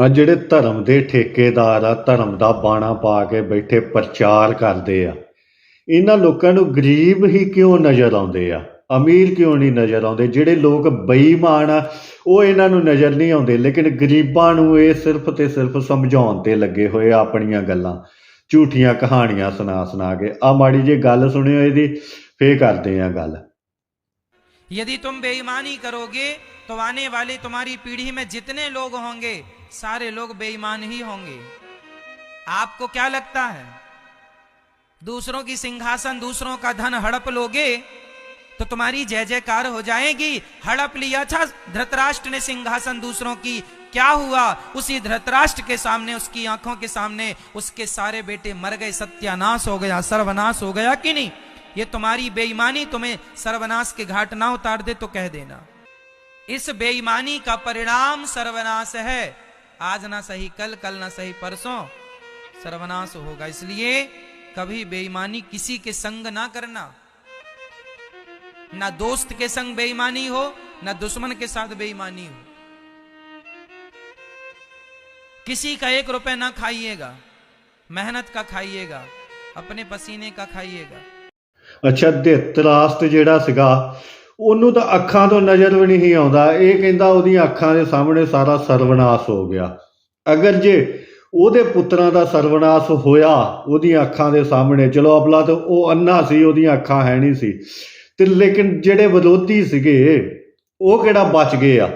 ਆ ਜਿਹੜੇ ਧਰਮ ਦੇ ਠੇਕੇਦਾਰ ਆ, ਧਰਮ ਦਾ ਬਾਣਾ ਪਾ ਕੇ ਬੈਠੇ ਪ੍ਰਚਾਰ ਕਰਦੇ ਆ। ਇਹਨਾਂ ਲੋਕਾਂ ਨੂੰ ਗਰੀਬ ਹੀ ਕਿਉਂ ਨਜ਼ਰ ਆਉਂਦੇ ਆ? ਅਮੀਰ ਕਿਉਂ ਨਹੀਂ ਨਜ਼ਰ ਆਉਂਦੇ? ਜਿਹੜੇ ਲੋਕ ਬੇਈਮਾਨ ਆ, ਉਹ ਇਹਨਾਂ ਨੂੰ ਨਜ਼ਰ ਨਹੀਂ ਆਉਂਦੇ, ਲੇਕਿਨ ਗਰੀਬਾਂ ਨੂੰ ਇਹ ਸਿਰਫ ਤੇ ਸਿਰਫ ਸਮਝਾਉਣ ਤੇ ਲੱਗੇ ਹੋਏ ਆ ਆਪਣੀਆਂ ਗੱਲਾਂ। ਝੂਠੀਆਂ ਕਹਾਣੀਆਂ ਸੁਣਾ ਸੁਣਾ ਕੇ। ਆ ਮਾੜੀ ਜੇ ਗੱਲ ਸੁਣਿਓ ਇਹਦੀ, ਫੇਰ ਕਰਦੇ ਆ ਗੱਲ। यदि तुम बेईमानी करोगे तो आने वाली तुम्हारी पीढ़ी में जितने लोग होंगे, सारे लोग बेईमान ही होंगे। आपको क्या लगता है? दूसरों की सिंहासन, दूसरों का धन हड़प लोगे तो तुम्हारी जय जयकार हो जाएगी। हड़प लिया था धृतराष्ट्र ने सिंहासन दूसरों की। क्या हुआ? उसी धृतराष्ट्र के सामने, उसकी आँखों के सामने, उसके सारे बेटे मर गए, सत्यानाश हो गया, सर्वनाश हो गया कि नहीं? ये तुम्हारी बेईमानी तुम्हें सर्वनाश के घाट ना उतार दे तो कह देना। इस बेईमानी का परिणाम सर्वनाश है। आज ना सही, कल कल ना सही, परसों सर्वनाश होगा। इसलिए कभी बेईमानी किसी के संग ना करना। ना दोस्त के संग बेईमानी हो, ना दुश्मन के साथ बेईमानी हो। किसी का एक रुपए ना खाइएगा, मेहनत का खाइएगा, अपने पसीने का खाइएगा। ਅੱਛਾ ਧਿਤਰਾਸ਼ਟ ਜਿਹੜਾ ਸੀਗਾ, ਉਹਨੂੰ ਤਾਂ ਅੱਖਾਂ ਤੋਂ ਨਜ਼ਰ ਵੀ ਨਹੀਂ ਆਉਂਦਾ। ਇਹ ਕਹਿੰਦਾ ਉਹਦੀਆਂ ਅੱਖਾਂ ਦੇ ਸਾਹਮਣੇ ਸਾਰਾ ਸਰਵਨਾਸ਼ ਹੋ ਗਿਆ। ਅਗਰ ਜੇ ਉਹਦੇ ਪੁੱਤਰਾਂ ਦਾ ਸਰਵਨਾਸ਼ ਹੋਇਆ ਉਹਦੀਆਂ ਅੱਖਾਂ ਦੇ ਸਾਹਮਣੇ, ਚਲੋ ਅਬਲਾ ਤਾਂ ਉਹ ਅੰਨਾ ਸੀ, ਉਹਦੀਆਂ ਅੱਖਾਂ ਹੈ ਨਹੀਂ ਸੀ। ਤੇ ਲੇਕਿਨ ਜਿਹੜੇ ਵਿਰੋਧੀ ਸੀਗੇ, ਉਹ ਕਿਹੜਾ ਬਚ ਗਏ ਆ?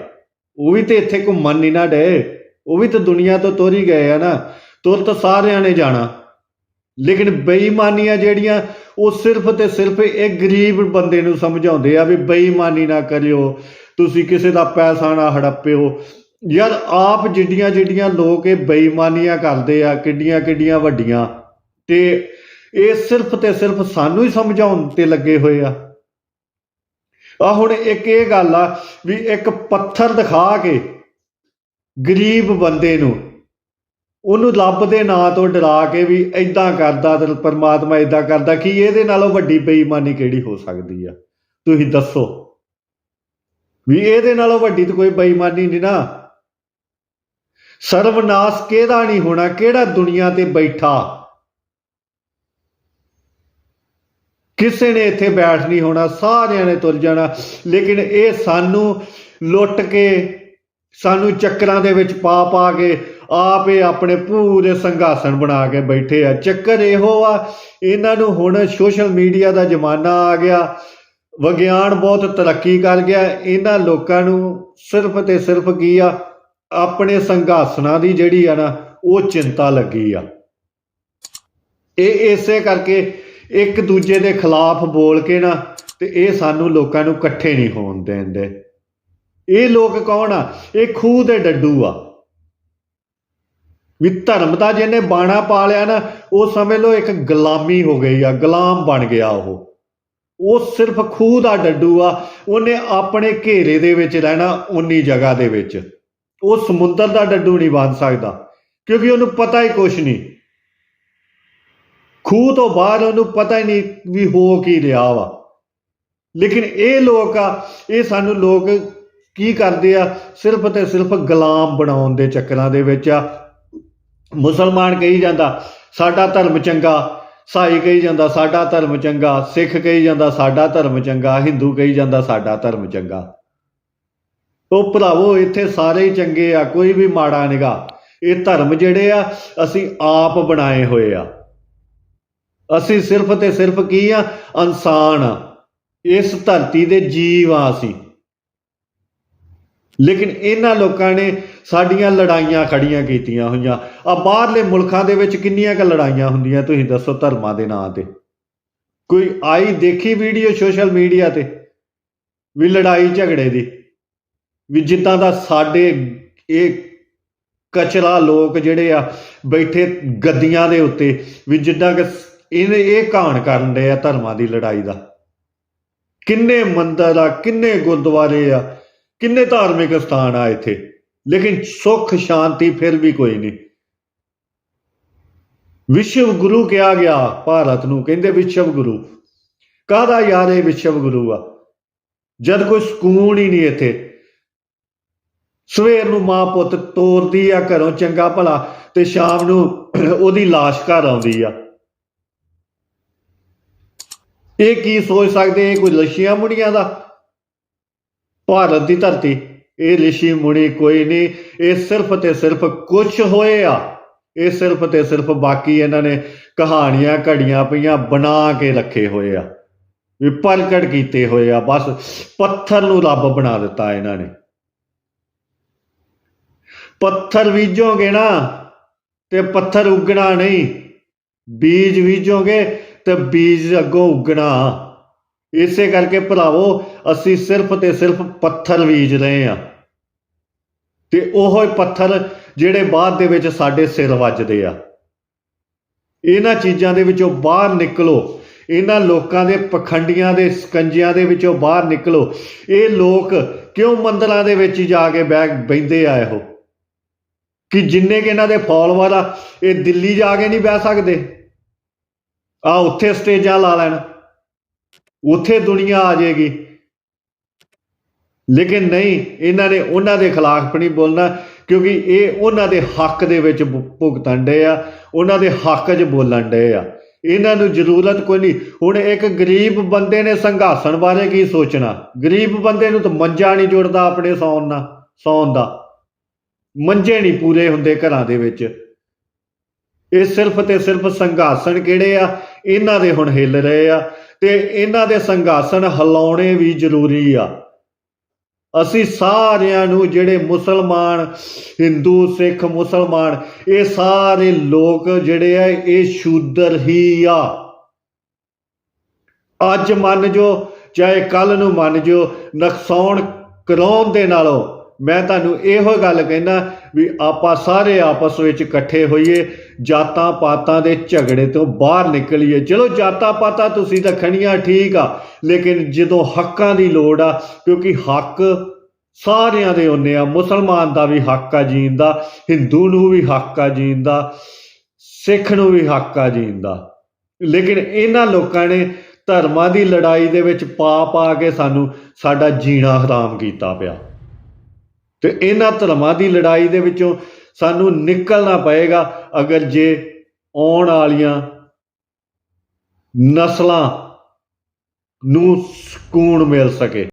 ਉਹ ਵੀ ਤੇ ਇੱਥੇ ਘੁੰਮਣ ਨਹੀਂ ਨਾ ਡਏ। ਉਹ ਵੀ ਤਾਂ ਦੁਨੀਆ ਤੋਂ ਤੁਰ ਹੀ ਗਏ ਆ ਨਾ। ਤੁਰ ਤਾਂ ਸਾਰਿਆਂ ਨੇ ਜਾਣਾ। ਲੇਕਿਨ ਬੇਈਮਾਨੀਆਂ ਜਿਹੜੀਆਂ ਉਹ ਸਿਰਫ ਤੇ ਸਿਰਫ ਇੱਕ ਗਰੀਬ ਬੰਦੇ ਨੂੰ ਸਮਝਾਉਂਦੇ ਆ ਵੀ ਬੇਈਮਾਨੀ ਨਾ ਕਰਿਓ, ਤੁਸੀਂ ਕਿਸੇ ਦਾ ਪੈਸਾ ਨਾ ਹੜੱਪਿਓ। ਯਾਰ ਆਪ ਜਿੱਡੀਆਂ ਜਿੱਡੀਆਂ ਲੋਕ ਇਹ ਬੇਈਮਾਨੀਆਂ ਕਰਦੇ ਆ, ਕਿੱਡੀਆਂ ਕਿੱਡੀਆਂ ਵੱਡੀਆਂ, ਤੇ ਇਹ ਸਿਰਫ ਤੇ ਸਿਰਫ ਸਾਨੂੰ ਹੀ ਸਮਝਾਉਣ ਤੇ ਲੱਗੇ ਹੋਏ ਆ। ਆ ਹੁਣ ਇੱਕ ਇਹ ਗੱਲ ਆ ਵੀ ਇੱਕ ਪੱਥਰ ਦਿਖਾ ਕੇ ਗਰੀਬ ਬੰਦੇ ਨੂੰ ਉਹਨੂੰ ਲੱਭ ਦੇ ਨਾਂ ਤੋਂ ਡਰਾ ਕੇ ਵੀ ਐਦਾਂ ਕਰਦਾ ਤੇ ਪਰਮਾਤਮਾ ਐਦਾਂ ਕਰਦਾ, ਕਿ ਇਹਦੇ ਨਾਲੋਂ ਵੱਡੀ ਬੇਈਮਾਨੀ ਕਿਹੜੀ ਹੋ ਸਕਦੀ ਆ? ਤੁਸੀਂ ਦੱਸੋ। ਵੀ ਇਹਦੇ ਨਾਲੋਂ ਵੱਡੀ ਤਾਂ ਕੋਈ ਬੇਈਮਾਨੀ ਨਹੀਂ ਨਾ। ਸਰਵਨਾਸ਼ ਕਿਹਦਾ ਨਹੀਂ ਹੋਣਾ, ਕਿਹੜਾ ਦੁਨੀਆ ਤੇ ਬੈਠਾ? ਕਿਸੇ ਨੇ ਇੱਥੇ ਬੈਠ ਨਹੀਂ ਹੋਣਾ, ਸਾਰਿਆਂ ਨੇ ਤੁਰ ਜਾਣਾ। ਲੇਕਿਨ ਇਹ ਸਾਨੂੰ ਲੁੱਟ ਕੇ, ਸਾਨੂੰ ਚੱਕਰਾਂ ਦੇ ਵਿੱਚ ਪਾ ਪਾ ਕੇ ਆਪ ਇਹ ਆਪਣੇ ਪੂਰੇ ਸੰਘਾਸਣ ਬਣਾ ਕੇ ਬੈਠੇ ਆ। ਚੱਕਰ ਇਹੋ ਆ, ਇਹਨਾਂ ਨੂੰ ਹੁਣ ਸੋਸ਼ਲ ਮੀਡੀਆ ਦਾ ਜ਼ਮਾਨਾ ਆ ਗਿਆ। ਵਿਗਿਆਨ ਬਹੁਤ ਤਰੱਕੀ ਕਰ ਗਿਆ। ਇਹਨਾਂ ਲੋਕਾਂ ਨੂੰ ਸਿਰਫ ਤੇ ਸਿਰਫ ਕੀ ਆ, ਆਪਣੇ ਸੰਘਾਸਣਾ ਦੀ ਜਿਹੜੀ ਆ ਨਾ, ਉਹ ਚਿੰਤਾ ਲੱਗੀ ਆ। ਇਹ ਇਸੇ ਕਰਕੇ ਇੱਕ ਦੂਜੇ ਦੇ ਖਿਲਾਫ ਬੋਲ ਕੇ ਨਾ, ਤੇ ਇਹ ਸਾਨੂੰ ਲੋਕਾਂ ਨੂੰ ਇਕੱਠੇ ਨਹੀਂ ਹੋਣ ਦਿੰਦੇ ਇਹ ਲੋਕ ਕੌਣ ਆ? ਇਹ ਖੂਹ ਦੇ ਡੱਡੂ ਆ। ਵੀ ਧਰਮ ਦਾ ਜਿਹਨੇ ਬਾਣਾ ਪਾ ਲਿਆ ਨਾ, ਉਹ ਸਮਝ ਲਓ ਇੱਕ ਗੁਲਾਮੀ ਹੋ ਗਈ ਆ, ਗੁਲਾਮ ਬਣ ਗਿਆ ਉਹ। ਉਹ ਸਿਰਫ ਖੂਹ ਦਾ ਡੱਡੂ ਆ, ਉਹਨੇ ਆਪਣੇ ਘੇਰੇ ਦੇ ਵਿੱਚ ਰਹਿਣਾ ਉਨੀ ਜਗ੍ਹਾ ਦੇ ਵਿੱਚ। ਉਹ ਸਮੁੰਦਰ ਦਾ ਡੱਡੂ ਨਹੀਂ ਬਣ ਸਕਦਾ, ਕਿਉਂਕਿ ਉਹਨੂੰ ਪਤਾ ਹੀ ਕੁਛ ਨਹੀਂ। ਖੂਹ ਤੋਂ ਬਾਹਰ ਉਹਨੂੰ ਪਤਾ ਹੀ ਨਹੀਂ ਵੀ ਹੋ ਕੀ ਰਿਹਾ ਵਾ। ਲੇਕਿਨ ਇਹ ਲੋਕ ਆ, ਇਹ ਸਾਨੂੰ ਲੋਕ ਕੀ ਕਰਦੇ ਆ, ਸਿਰਫ ਤੇ ਸਿਰਫ ਗੁਲਾਮ ਬਣਾਉਣ ਦੇ ਚੱਕਰਾਂ ਦੇ ਵਿੱਚ ਆ ਮੁਸਲਮਾਨ ਕਹੀ ਜਾਂਦਾ, ਸਾਡਾ ਧਰਮ ਚੰਗਾ, ਸਾਈ ਕਹੀ ਜਾਂਦਾ, ਸਾਡਾ ਧਰਮ ਚੰਗਾ, ਸਿੱਖ ਕਹੀ ਜਾਂਦਾ, ਸਾਡਾ ਧਰਮ ਚੰਗਾ, ਹਿੰਦੂ ਕਹੀ ਜਾਂਦਾ, ਸਾਡਾ ਧਰਮ ਚੰਗਾ। ਉਹ ਭਰਾਵੋ, ਇੱਥੇ ਸਾਰੇ ਹੀ ਚੰਗੇ ਆ, ਕੋਈ ਵੀ ਮਾੜਾ ਨਿਗਾ। ਇਹ ਧਰਮ ਜਿਹੜੇ ਆ, ਅਸੀਂ ਆਪ ਬਣਾਏ ਹੋਏ ਆ। ਅਸੀਂ ਸਿਰਫ ਤੇ ਸਿਰਫ ਕੀ ਆ? ਇਨਸਾਨ ਆ। ਇਸ ਧਰਤੀ ਦੇ ਜੀਵ ਆ ਅਸੀਂ। ਲੇਕਿਨ ਇਹਨਾਂ ਲੋਕਾਂ ਨੇ ਸਾਡੀਆਂ ਲੜਾਈਆਂ ਖੜੀਆਂ ਕੀਤੀਆਂ ਹੋਈਆਂ। ਆ ਬਾਹਰਲੇ ਮੁਲਕਾਂ ਦੇ ਵਿੱਚ ਕਿੰਨੀਆਂ ਕ ਲੜਾਈਆਂ ਹੁੰਦੀਆਂ, ਤੁਸੀਂ ਦੱਸੋ ਧਰਮਾਂ ਦੇ ਨਾਂ ਤੇ। ਕੋਈ ਆਈ ਦੇਖੀ ਵੀਡੀਓ ਸੋਸ਼ਲ ਮੀਡੀਆ ਤੇ ਵੀ ਲੜਾਈ ਝਗੜੇ ਦੀ? ਵੀ ਜਿੱਦਾਂ ਦਾ ਸਾਡੇ ਇਹ ਕਚਰਾ ਲੋਕ ਜਿਹੜੇ ਆ ਬੈਠੇ ਗੱਦੀਆਂ ਦੇ ਉੱਤੇ, ਵੀ ਜਿੱਦਾਂ ਕਿ ਇਹਨੇ ਇਹ ਕਹਾਣ ਕਰਨ ਦੇ ਆ ਧਰਮਾਂ ਦੀ ਲੜਾਈ ਦਾ। ਕਿੰਨੇ ਮੰਦਰ ਆ, ਕਿੰਨੇ ਗੁਰਦੁਆਰੇ ਆ, ਕਿੰਨੇ ਧਾਰਮਿਕ ਸਥਾਨ ਆ ਇੱਥੇ? ਲੇਕਿਨ ਸੁੱਖ, ਸ਼ਾਂਤੀ ਫਿਰ ਵੀ ਕੋਈ ਨਹੀਂ। ਵਿਸ਼ਵ ਗੁਰੂ ਕਿਹਾ ਗਿਆ, ਭਾਰਤ ਨੂੰ, ਕਹਿੰਦੇ ਵਿਸ਼ਵ ਗੁਰੂ। ਕਾਹਦਾ ਯਾਰ ਇਹ ਵਿਸ਼ਵ ਗੁਰੂ ਆ? ਜਦ ਕੋਈ ਸਕੂਨ ਹੀ ਨਹੀਂ ਇੱਥੇ। ਸਵੇਰ ਨੂੰ ਮਾਂ ਪੁੱਤ ਤੋਰਦੀ ਆ, ਘਰੋਂ ਚੰਗਾ ਭਲਾ, ਤੇ ਸ਼ਾਮ ਨੂੰ ਉਹਦੀ ਲਾਸ਼ ਘਰ ਆਉਂਦੀ ਆ। ਇਹ ਕੀ ਸੋਚ ਸਕਦੇ? ਇਹ ਕੋਈ ਲਸ਼ੀਆਂ ਮੁੰਡੀਆਂ ਦਾ? ਭਾਰਤ ਦੀ ਧਰਤੀ। ਇਹ ਰਿਸ਼ੀ ਮੁਨੀ ਕੋਈ ਨਹੀਂ, ਇਹ ਸਿਰਫ ਤੇ ਸਿਰਫ ਕੁਝ ਹੋਏ ਆ। ਇਹ ਸਿਰਫ ਤੇ ਸਿਰਫ ਬਾਕੀ ਇਹਨਾਂ ਨੇ ਕਹਾਣੀਆਂ ਘੜੀਆਂ ਪਈਆਂ ਬਣਾ ਕੇ ਰੱਖੇ ਹੋਏ ਆ। ਵੀ ਪ੍ਰਗਟ ਕੀਤੇ ਹੋਏ ਆ, ਬਸ ਪੱਥਰ ਨੂੰ ਰੱਬ ਬਣਾ ਦਿੱਤਾ ਇਹਨਾਂ ਨੇ। ਪੱਥਰ ਬੀਜੋਗੇ ਨਾ ਤੇ ਪੱਥਰ ਉੱਗਣਾ ਨਹੀਂ, ਬੀਜ ਬੀਜੋਗੇ ਤੇ ਬੀਜ ਅੱਗੋਂ ਉੱਗਣਾ। ਇਸੇ ਕਰਕੇ ਭਰਾਵੋ, ਅਸੀਂ ਸਿਰਫ ਤੇ ਸਿਰਫ ਪੱਥਰ ਬੀਜ ਰਹੇ ਆ। ਤੇ ਉਹੋ ਪੱਥਰ ਜਿਹੜੇ ਬਾਅਦ ਦੇ ਵਿੱਚ ਸਾਡੇ ਸਿਰ ਵੱਜਦੇ ਆ। ਇਹਨਾਂ ਚੀਜ਼ਾਂ ਦੇ ਵਿੱਚੋਂ ਬਾਹਰ ਨਿਕਲੋ। ਇਹਨਾਂ ਲੋਕਾਂ ਦੇ ਪਖੰਡੀਆਂ ਦੇ ਸਕੰਜਿਆਂ ਦੇ ਵਿੱਚੋਂ ਬਾਹਰ ਨਿਕਲੋ। ਇਹ ਲੋਕ ਕਿਉਂ ਮੰਦਰਾਂ ਦੇ ਵਿੱਚ ਜਾ ਕੇ ਬੈਠ ਬੈੰਦੇ ਆ ਇਹੋ? ਕਿ ਜਿੰਨੇ ਕਿ ਇਹਨਾਂ ਦੇ ਫਾਲੋਅਰ ਆ ਇਹ ਦਿੱਲੀ ਜਾ ਕੇ ਨਹੀਂ ਬਹਿ ਸਕਦੇ? ਆ ਉੱਥੇ ਸਟੇਜਾਂ ਲਾ ਲੈਣ। ਉੱਥੇ ਦੁਨੀਆ ਆ ਜਾਏਗੀ। ਲੇਕਿਨ ਨਹੀਂ, ਇਹਨਾਂ ਨੇ ਉਹਨਾਂ ਦੇ ਖਿਲਾਫ ਨਹੀਂ ਬੋਲਣਾ, ਕਿਉਂਕਿ ਇਹ ਉਹਨਾਂ ਦੇ ਹੱਕ ਦੇ ਵਿੱਚ ਭੁਗਤਣ ਡੇ ਆ, ਉਹਨਾਂ ਦੇ ਹੱਕ 'ਚ ਬੋਲਣ ਡੇ ਆ। ਇਹਨਾਂ ਨੂੰ ਜ਼ਰੂਰਤ ਕੋਈ ਨਹੀਂ। ਹੁਣ ਇੱਕ ਗਰੀਬ ਬੰਦੇ ਨੇ ਸੰਘਾਸਣ ਬਾਰੇ ਕੀ ਸੋਚਣਾ? ਗਰੀਬ ਬੰਦੇ ਨੂੰ ਤਾਂ ਮੰਜਾ ਨਹੀਂ ਜੁੜਦਾ ਆਪਣੇ ਸੌਣ ਨਾਲ, ਸੌਣ ਦਾ। ਮੰਜੇ ਨਹੀਂ ਪੂਰੇ ਹੁੰਦੇ ਘਰਾਂ ਦੇ ਵਿੱਚ। ਇਹ ਸਿਰਫ ਤੇ ਸਿਰਫ ਸੰਘਾਸਣ ਕਿਹੜੇ ਆ? ਇਹਨਾਂ ਦੇ ਹੁਣ ਹਿੱਲ ਰਹੇ ਆ। ਤੇ ਇਹਨਾਂ ਦੇ ਸੰਘਾਸਣ ਹਿਲਾਉਣੇ ਵੀ ਜ਼ਰੂਰੀ ਆ। ਅਸੀਂ ਸਾਰਿਆਂ ਨੂੰ ਜਿਹੜੇ ਮੁਸਲਮਾਨ, ਹਿੰਦੂ, ਸਿੱਖ, ਮੁਸਲਮਾਨ, ਇਹ ਸਾਰੇ ਲੋਕ ਜਿਹੜੇ ਆ, ਇਹ ਸ਼ੂਦਰ ਹੀ ਆ। ਅੱਜ ਮੰਨ ਜੋ, ਚਾਹੇ ਕੱਲ ਨੂੰ ਮੰਨ ਜੋ, ਨਕਸਾਉਣ ਕਰਾਉਣ ਦੇ ਨਾਲੋਂ ਮੈਂ ਤੁਹਾਨੂੰ ਇਹੋ ਗੱਲ ਕਹਿੰਦਾ ਵੀ ਆਪਾਂ ਸਾਰੇ ਆਪਸ ਵਿੱਚ ਇਕੱਠੇ ਹੋਈਏ, ਜਾਤਾਂ ਪਾਤਾਂ ਦੇ ਝਗੜੇ ਤੋਂ ਬਾਹਰ ਨਿਕਲੀਏ। ਚਲੋ ਜਾਤਾਂ ਪਾਤਾਂ ਤੁਸੀਂ ਤਾਂ ਰੱਖਣੀਆਂ ਠੀਕ ਆ, ਲੇਕਿਨ ਜਦੋਂ ਹੱਕਾਂ ਦੀ ਲੋੜ ਆ, ਕਿਉਂਕਿ ਹੱਕ ਸਾਰਿਆਂ ਦੇ ਹੁੰਦੇ ਆ, ਮੁਸਲਮਾਨ ਦਾ ਵੀ ਹੱਕ ਆ ਜੀਣ ਦਾ, ਹਿੰਦੂ ਨੂੰ ਵੀ ਹੱਕ ਆ ਜੀਣ ਦਾ, ਸਿੱਖ ਨੂੰ ਵੀ ਹੱਕ ਆ ਜੀਣ ਦਾ। ਲੇਕਿਨ ਇਹਨਾਂ ਲੋਕਾਂ ਨੇ ਧਰਮਾਂ ਦੀ ਲੜਾਈ ਦੇ ਵਿੱਚ ਪਾ ਪਾ ਕੇ ਸਾਨੂੰ ਸਾਡਾ ਜੀਣਾ ਹਰਾਮ ਕੀਤਾ ਪਿਆ। ਤੇ ਇਹਨਾਂ ਧਰਮਾਂ ਦੀ ਲੜਾਈ ਦੇ ਵਿੱਚੋਂ ਸਾਨੂੰ ਨਿਕਲਣਾ ਪਏਗਾ ਅਗਰ ਜੇ ਆਉਣ ਵਾਲੀਆਂ ਨਸਲਾਂ ਨੂੰ ਸਕੂਨ ਮਿਲ ਸਕੇ।